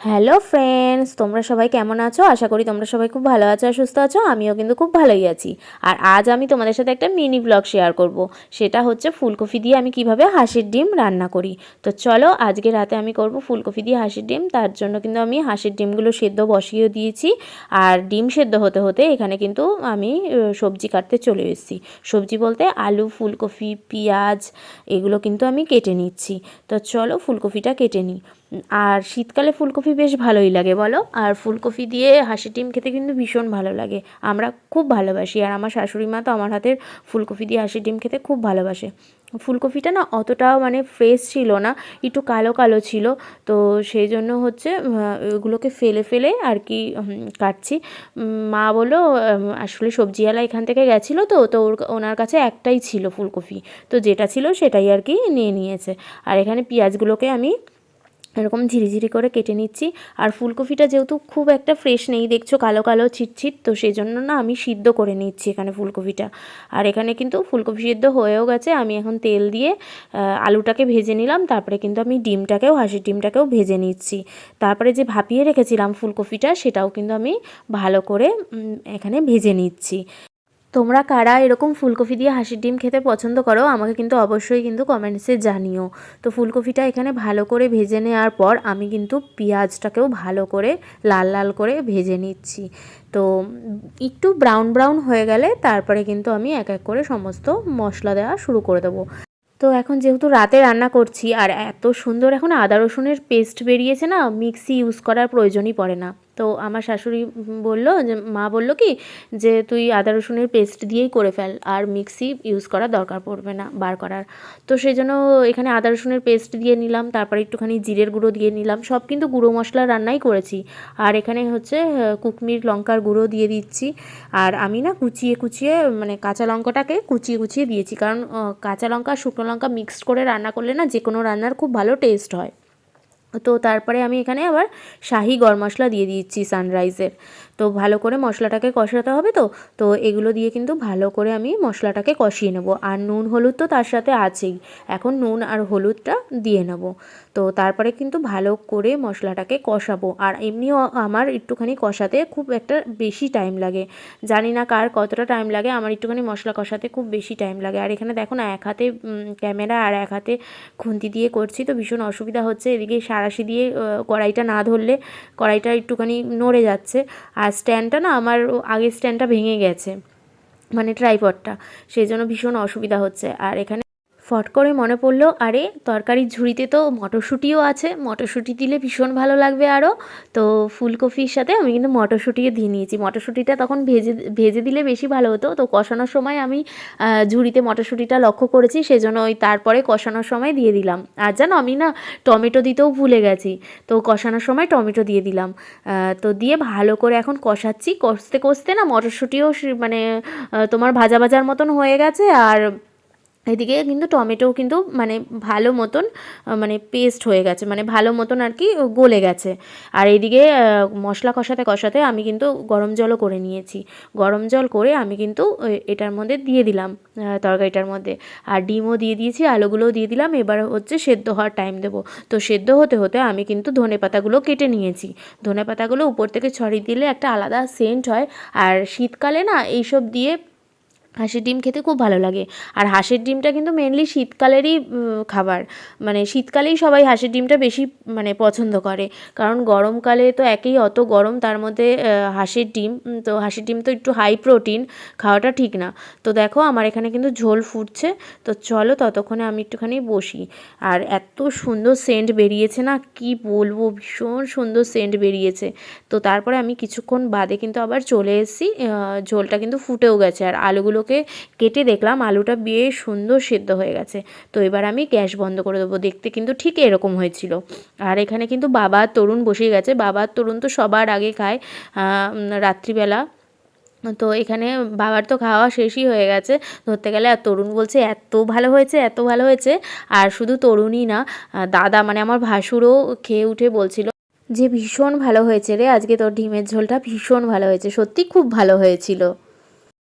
Hello friends, তোমরা সবাই কেমন আছো? আশা করি তোমরা সবাই খুব ভালো আছো আর সুস্থ আছো। আমিও কিন্তু খুব ভালোই আছি। আর আজ আমি তোমাদের সাথে একটা মিনি ব্লগ শেয়ার করব। সেটা হচ্ছে ফুলকপি দিয়ে আমি কীভাবে হাঁসের ডিম রান্না করি। তো চলো, আজকে রাতে আমি করব ফুলকপি দিয়ে হাঁসের ডিম। তার জন্য কিন্তু আমি হাঁসের ডিমগুলো সেদ্ধ বসিয়ে দিয়েছি। আর ডিম সেদ্ধ হতে হতে এখানে কিন্তু আমি সবজি কাটতে চলে এসেছি। সবজি বলতে আলু, ফুলকপি, পেঁয়াজ, এগুলো কিন্তু আমি কেটে নিচ্ছি। তো চলো ফুলকপিটা কেটে নিই। আর শীতকালে ফুলকপি বেশ ভালোই লাগে বলো? আর ফুলকপি দিয়ে হাঁসের ডিম খেতে কিন্তু ভীষণ ভালো লাগে। আমরা খুব ভালোবাসি আর আমার শাশুড়ি মা তো আমার হাতের ফুলকপি দিয়ে হাঁসের ডিম খেতে খুব ভালোবাসে। ফুলকপিটা না অতটাও মানে ফ্রেশ ছিল না একটু কালো কালো ছিল। তো সেই জন্য হচ্ছে ওগুলোকে ফেলে ফেলে আর কি কাটছি। মা উম, আসলে সবজিওয়ালা এখান থেকে গেছিল তো তো ওর ওনার কাছে একটাই ছিল ফুলকপি। তো যেটা ছিল সেটাই আর কি নিয়ে নিয়েছে। আর এখানে পেঁয়াজগুলোকে আমি এরকম ঝিরিঝিরি করে কেটে নিচ্ছি। আর ফুলকপিটা যেহেতু খুব একটা ফ্রেশ নেই, দেখছ কালো কালো ছিটছিট, তো সেই জন্য না আমি সিদ্ধ করে নিচ্ছি এখানে ফুলকপিটা। আর এখানে কিন্তু ফুলকপি সিদ্ধ হয়েও গেছে, আমি এখন তেল দিয়ে আলুটাকে ভেজে নিলাম, তারপরে কিন্তু আমি ডিমটাকেও, হাঁসের ডিমটাকেও ভেজে নিচ্ছি। তারপরে যে ভাপিয়ে রেখেছিলাম ফুলকপিটা, সেটাও কিন্তু আমি ভালো করে এখানে ভেজে নিচ্ছি। তোমরা কারা এরকম ফুলকপি দিয়ে হাঁসের ডিম খেতে পছন্দ করো, আমাকে কিন্তু অবশ্যই কিন্তু কমেন্টসে জানিও। তো ফুলকপিটা এখানে ভালো করে ভেজে নেওয়ার পর আমি কিন্তু পেঁয়াজটাকেও ভালো করে লাল লাল করে ভেজে নিচ্ছি। তো একটু ব্রাউন ব্রাউন হয়ে গেলে তারপরে কিন্তু আমি এক এক করে সমস্ত মশলা দেওয়া শুরু করে দেবো। তো এখন যেহেতু রাতে রান্না করছি আর এত সুন্দর এখন আদা রসুনের পেস্ট বেরিয়েছে না, মিক্সি ইউজ করার প্রয়োজনই পড়ে না। তো আমার শাশুড়ি বলল যে, মা বলল কি, যে তুই আদা রসুনের পেস্ট দিয়েই করে ফেল, আর মিক্সি ইউজ করার দরকার পড়বে না, বার করার। তো সেই জন্য এখানে আদা রসুনের পেস্ট দিয়ে নিলাম, তারপরে একটুখানি জিরের গুঁড়ো দিয়ে নিলাম, সব কিন্তু গুঁড়ো মশলা রান্নাই করেছি। আর এখানে হচ্ছে কুকমির, লঙ্কার গুঁড়ো দিয়ে দিচ্ছি। আর আমি না কুচিয়ে কুচিয়ে মানে কাঁচা লঙ্কাটাকে কুচিয়ে কুচিয়ে দিয়েছি, কারণ কাঁচা লঙ্কা শুকনো লঙ্কা মিক্সড করে রান্না করলে না যে কোনো রান্নার খুব ভালো টেস্ট হয়। তো তারপরে আমি এখানে আবার শাহি গরম মশলা দিয়ে দিচ্ছি সানরাইজের তো ভালো করে মশলাটাকে কষাতে হবে তো তো এগুলো দিয়ে কিন্তু ভালো করে আমি মশলাটাকে কষিয়ে নেব। আর নুন, হলুদ তো তার সাথে আছেই। এখন নুন আর হলুদটা দিয়ে নেব। তো তারপরে কিন্তু ভালো করে মশলাটাকে কষাবো। আর এমনিও আমার একটুখানি কষাতে খুব একটা বেশি টাইম লাগে। জানি না কার কতটা টাইম লাগে, আমার একটুখানি মশলা কষাতে খুব বেশি টাইম লাগে। আর এখানে দেখো না, এক হাতে ক্যামেরা আর এক হাতে খুন্তি দিয়ে করছি তো ভীষণ অসুবিধা হচ্ছে। এদিকে সারাশি দিয়ে কড়াইটা না ধরলে কড়াইটা একটুখানি নড়ে যাচ্ছে। আর স্ট্যান্ডটা না আমার আগের স্ট্যান্ডটা ভেঙে গেছে মানে ট্রাইপডটা সেই জন্য ভীষণ অসুবিধা হচ্ছে। আর এখানে ফট করে মনে পড়ল, আরে তরকারির ঝুড়িতে তো মটরশুঁটিও আছে, মটরশুঁটি দিলে ভীষণ ভালো লাগবে আরও তো ফুলকপির সাথে আমি কিন্তু মটরশুঁটিও দিয়ে নিয়েছি। মটরশুঁটিটা তখন ভেজে ভেজে দিলে বেশি ভালো হতো। তো কষানোর সময় আমি ঝুড়িতে মটরশুঁটিটা লক্ষ্য করেছি, সেজন্য ওই তারপরে কষানোর সময় দিয়ে দিলাম। আর জানো, আমি না টমেটো দিতেও ভুলে গেছি। তো কষানোর সময় টমেটো দিয়ে দিলাম। তো দিয়ে ভালো করে এখন কষাচ্ছি। কষতে কষতে না মটরশুঁটিও মানে তোমার ভাজা ভাজার মতন হয়ে গেছে। আর এদিকে কিন্তু টমেটোও কিন্তু মানে ভালো মতন মানে পেস্ট হয়ে গেছে মানে ভালো মতন আর কি গলে গেছে। আর এদিকে মশলা কষাতে কষাতে আমি কিন্তু গরম জলও করে নিয়েছি। গরম জল করে আমি কিন্তু এটার মধ্যে দিয়ে দিলাম তরকারিটার মধ্যে। আর ডিমও দিয়ে দিয়েছি, আলুগুলোও দিয়ে দিলাম, এবার হচ্ছে সেদ্ধ হওয়ার টাইম দেবো। তো সেদ্ধ হতে হতে আমি কিন্তু ধনে পাতাগুলো কেটে নিয়েছি। ধনে পাতাগুলো উপর থেকে ছড়িয়ে দিলে একটা আলাদা সেন্ট হয়। আর শীতকালে না, এইসব দিয়ে হাঁসের ডিম খেতে খুব ভালো লাগে। আর হাঁসের ডিমটা কিন্তু মেনলি শীতকালেরই খাবার। মানে শীতকালেই সবাই হাঁসের ডিমটা বেশি মানে পছন্দ করে। কারণ গরমকালে তো একেই অত গরম, তার মধ্যে হাঁসের ডিম তো হাঁসের ডিম তো একটু হাই প্রোটিন খাওয়াটা ঠিক না। তো দেখো, আমার এখানে কিন্তু ঝোল ফুটছে। তো চলো ততক্ষণে আমি একটুখানি বসি। আর এত সুন্দর সেন্ট বেরিয়েছে না, কি বলব, ভীষণ সুন্দর সেন্ট বেরিয়েছে। তো তারপরে আমি কিছুক্ষণ বাদে কিন্তু আবার চলে এসেছি। ঝোলটা কিন্তু ফুটেও গেছে। আর আলুগুলোকে কেটে দেখলাম, আলুটা বেশ সুন্দর সেদ্ধ হয়ে গেছে। তো এবার আমি গ্যাস বন্ধ করে দেবো। দেখতে কিন্তু ঠিক এরকম হয়েছিল। আর এখানে কিন্তু বাবা তরুণ বসে গেছে। বাবা আর তরুণ তো সবার আগে খায় রাত্রিবেলা। তো এখানে বাবার তো খাওয়া শেষই হয়ে গেছে। ধরতে গেলে আর তরুণ বলছে, এত ভালো হয়েছে, এত ভালো হয়েছে। আর শুধু তরুণই না দাদা মানে আমার ভাসুরও খেয়ে উঠে বলছিল, যে ভীষণ ভালো হয়েছে রে, আজকে তোর ডিমের ঝোলটা ভীষণ ভালো হয়েছে। সত্যি খুব ভালো হয়েছিল।